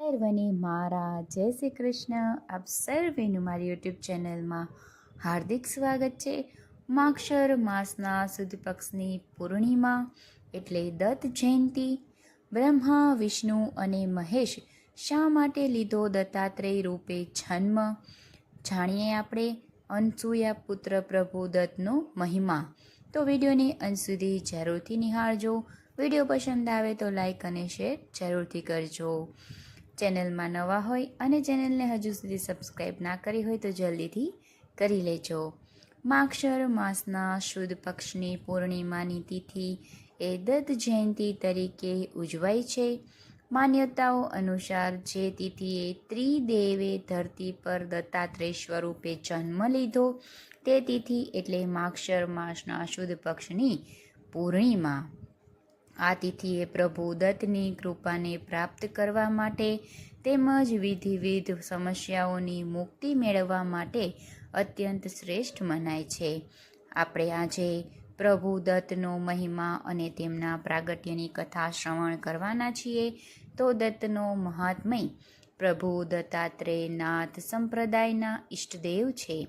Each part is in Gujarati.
સર્વને મારા, જય શ્રી કૃષ્ણ. આપ સર્વેનું મારી યુટ્યુબ ચેનલમાં હાર્દિક સ્વાગત છે. માક્ષર માસના સુદ પક્ષની પૂર્ણિમા એટલે દત્ત જયંતિ. બ્રહ્મા, વિષ્ણુ અને મહેશ શા માટે લીધો દત્તાત્રેય રૂપે જન્મ? જાણીએ આપણે અનસૂયા પુત્ર પ્રભુ દત્તનો મહિમા. તો વિડીયોને અંત સુધી જરૂરથી નિહાળજો. વીડિયો પસંદ આવે તો લાઈક અને શેર જરૂરથી કરજો. ચેનલમાં નવા હોય અને ચેનલને હજુ સુધી સબસ્ક્રાઈબ ના કરી હોય તો જલ્દીથી કરી લેજો. માક્ષર માસના શુદ્ધ પક્ષની પૂર્ણિમાની તિથિ એ દત્ત જયંતિ તરીકે ઉજવાય છે. માન્યતાઓ અનુસાર જે તિથિએ ત્રિદેવે ધરતી પર દત્તાત્રેય સ્વરૂપે જન્મ લીધો, તે તિથિ એટલે માક્ષર માસના શુદ્ધ પક્ષની પૂર્ણિમા. આ તિથિએ પ્રભુ દત્તની કૃપાને પ્રાપ્ત કરવા માટે તેમજ વિધિવિધ સમસ્યાઓની મુક્તિ મેળવવા માટે અત્યંત શ્રેષ્ઠ મનાય છે. આપણે આજે પ્રભુ દત્તનો મહિમા અને તેમના પ્રાગટ્યની કથા શ્રવણ કરવાના છીએ, તો દત્તનો મહાત્મય પ્રભુ દત્તાત્રેય નાથ સંપ્રદાયના ઈષ્ટદેવ છે.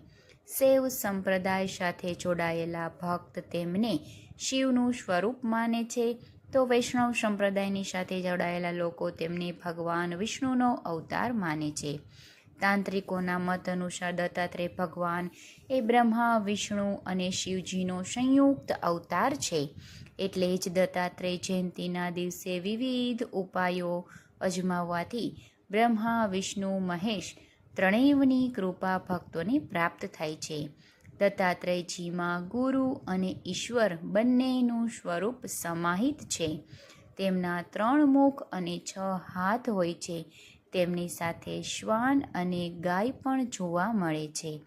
શૈવ સંપ્રદાય સાથે જોડાયેલા ભક્ત તેમને શિવનું સ્વરૂપ માને છે તો વૈષ્ણવ સંપ્રદાયની સાથે જોડાયેલા લોકો તેમને ભગવાન વિષ્ણુનો અવતાર માને છે. તાંત્રિકોના મત અનુસાર દત્તાત્રેય ભગવાન એ બ્રહ્મા, વિષ્ણુ અને શિવજીનો સંયુક્ત અવતાર છે. એટલે જ દત્તાત્રેય જયંતિના દિવસે વિવિધ ઉપાયો અજમાવવાથી બ્રહ્મા, વિષ્ણુ, મહેશ ત્રણેયની કૃપા ભક્તોને પ્રાપ્ત થાય છે. દત્તાત્રેયજીમાં ગુરુ અને ઈશ્વર બંનેનું સ્વરૂપ સમાહિત છે. તેમના ત્રણ મુખ અને છ હાથ હોય છે. તેમની સાથે શ્વાન અને ગાય પણ જોવા મળે છે.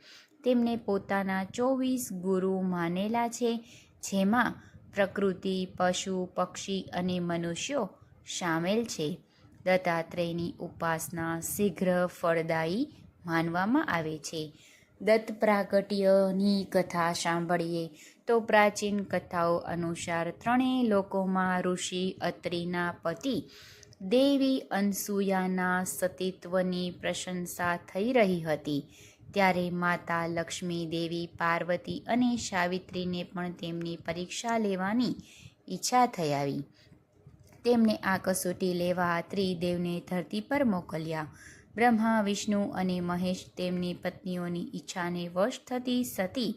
તેમને પોતાના ચોવીસ ગુરુ માનેલા છે, જેમાં પ્રકૃતિ, પશુ, પક્ષી અને મનુષ્યો સામેલ છે. દત્તાત્રેયની ઉપાસના શીઘ્ર ફળદાયી માનવામાં આવે છે. દત્ત પ્રાગટ્યની કથા સાંભળીએ. તો પ્રાચીન કથાઓ અનુસાર ત્રણેય લોકોમાં ઋષિ, અત્રિના પતિ, દેવી અનસૂયાના સતીત્વની પ્રશંસા થઈ રહી હતી. ત્યારે માતા લક્ષ્મી દેવી, પાર્વતી અને સાવિત્રીને પણ તેમની પરીક્ષા લેવાની ઈચ્છા થઈ આવી. તેમને આ કસોટી લેવા ત્રિદેવને ધરતી પર મોકલ્યા. બ્રહ્મા, વિષ્ણુ અને મહેશ તેમની પત્નીઓની ઈચ્છાને વશ થતી સતી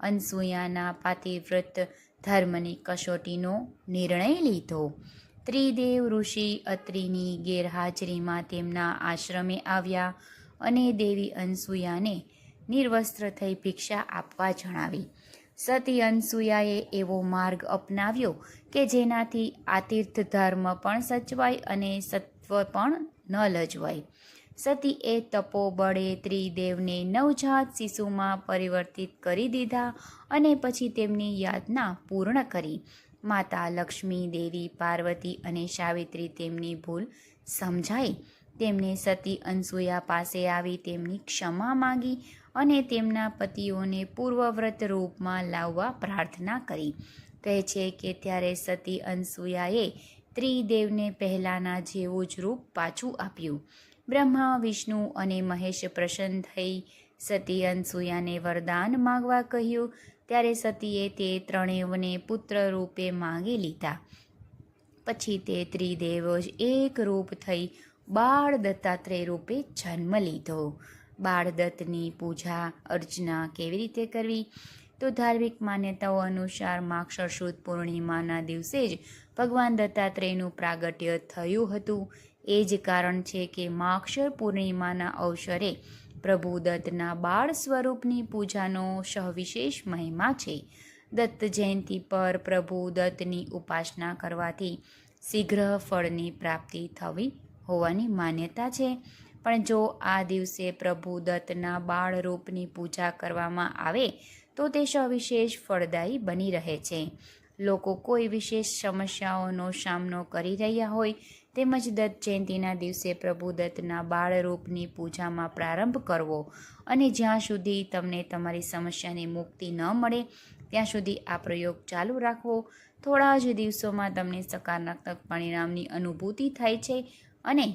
અનસૂયાના પાતિવ્રત ધર્મની કસોટીનો નિર્ણય લીધો. ત્રિદેવ ઋષિ અત્રિની ગેરહાજરીમાં તેમના આશ્રમે આવ્યા અને દેવી અનસૂયાને નિર્વસ્ત્ર થઈ ભિક્ષા આપવા જણાવી. સતી અનસૂયાએ એવો માર્ગ અપનાવ્યો કે જેનાથી આતીર્થ ધર્મ પણ સચવાય અને સત્વ પણ ન લજવાય. સતી એ તપોબળે ત્રિદેવને નવજાત શિશુમાં પરિવર્તિત કરી દીધા અને પછી તેમની યાતના પૂર્ણ કરી. માતા લક્ષ્મી, દેવી, પાર્વતી અને સાવિત્રી તેમની ભૂલ સમજાઈ. તેમને સતી અનસૂયા પાસે આવી તેમની ક્ષમા માંગી અને તેમના પતિઓને પૂર્વવ્રત રૂપમાં લાવવા પ્રાર્થના કરી. કહે છે કે ત્યારે સતી અનસૂયાએ ત્રિદેવને પહેલાંના જેવું જ રૂપ પાછું આપ્યું. બ્રહ્મા, વિષ્ણુ અને મહેશ પ્રસન્ન થઈ સતી અનસૂયાને વરદાન માગવા કહ્યું. ત્યારે સતીએ તે ત્રણેવને પુત્ર રૂપે માગી લીધા. પછી તે ત્રિદેવ જ એક રૂપ થઈ બાળ દત્તાત્રેય રૂપે જન્મ લીધો. બાળદત્તની પૂજા, અર્ચના કેવી રીતે કરવી? તો ધાર્મિક માન્યતાઓ અનુસાર માક્ષર સુદ પૂર્ણિમાના દિવસે જ ભગવાન દત્તાત્રેયનું પ્રાગટ્ય થયું હતું. એ જ કારણ છે કે માક્ષર પૂર્ણિમાના અવસરે પ્રભુ દત્તના બાળ સ્વરૂપની પૂજાનો સહવિશેષ મહિમા છે. દત્ત જયંતિ પર પ્રભુ દત્તની ઉપાસના કરવાથી શીઘ્ર ફળની પ્રાપ્તિ થવી હોવાની માન્યતા છે. પણ જો આ દિવસે પ્રભુ દત્તના બાળ રૂપની પૂજા કરવામાં આવે, તો તે સવિશેષ ફળદાયી બની રહે છે. લોકો કોઈ વિશેષ સમસ્યાઓનો સામનો કરી રહ્યા હોય તેમજ દત્ત જયંતિના દિવસે પ્રભુ દત્તના બાળરૂપની પૂજામાં પ્રારંભ કરવો અને જ્યાં સુધી તમને તમારી સમસ્યાની મુક્તિ ન મળે, ત્યાં સુધી આ પ્રયોગ ચાલુ રાખવો. થોડા જ દિવસોમાં તમને સકારાત્મક પરિણામની અનુભૂતિ થાય છે અને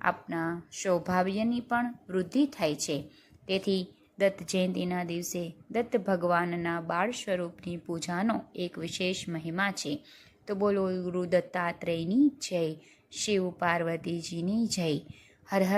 આપના સૌભાગ્યની પણ વૃદ્ધિ થાય છે. તેથી દત્ત જયંતિના દિવસે દત્ત ભગવાનના બાળ સ્વરૂપની પૂજાનો એક વિશેષ મહિમા છે. તો બોલો ગુરુ દત્તાત્રેયની જય. શિવ પાર્વતીજીની જય. હર હર